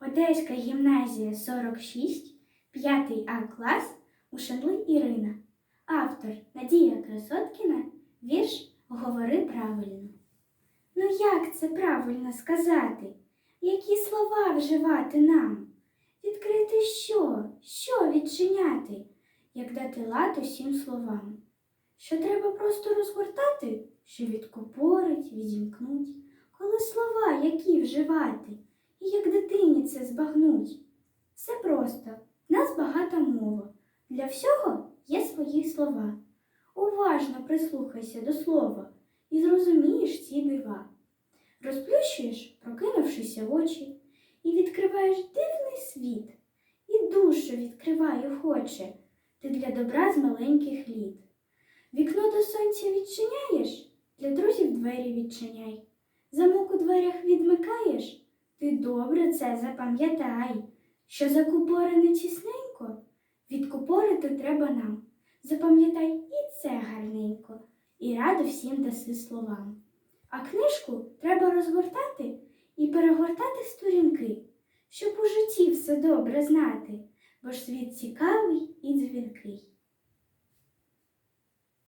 Одеська гімназія 46, 5 А клас Ушанли Ірина. Автор Надія Красоткіна. Вірш Говори правильно. Ну як це правильно сказати? Які слова вживати нам? Відкрити що? Що відчиняти? Як дати лад усім словам? Що треба просто розгортати, що відкупорить, відімкнуть, коли слова які вживати, і як дитині це збагнуть. Все просто, в нас багата мова. Для всього є свої слова. Уважно прислухайся до слова і зрозумієш ці дива. Розплющуєш, прокинувшися в очі, і відкриваєш дивний світ, і душу відкриває хоче ти для добра з маленьких літ. Вікно до сонця відчиняєш, для друзів двері відчиняй. Замок у дверях відмикаєш, ти добре це запам'ятай, що закупорене тісненько, відкупорити треба нам. Запам'ятай і це гарненько, і раду всім даси словам. А книжку треба розгортати і перегортати сторінки, щоб у житті все добре знати, бо ж світ цікавий і дзвінкий.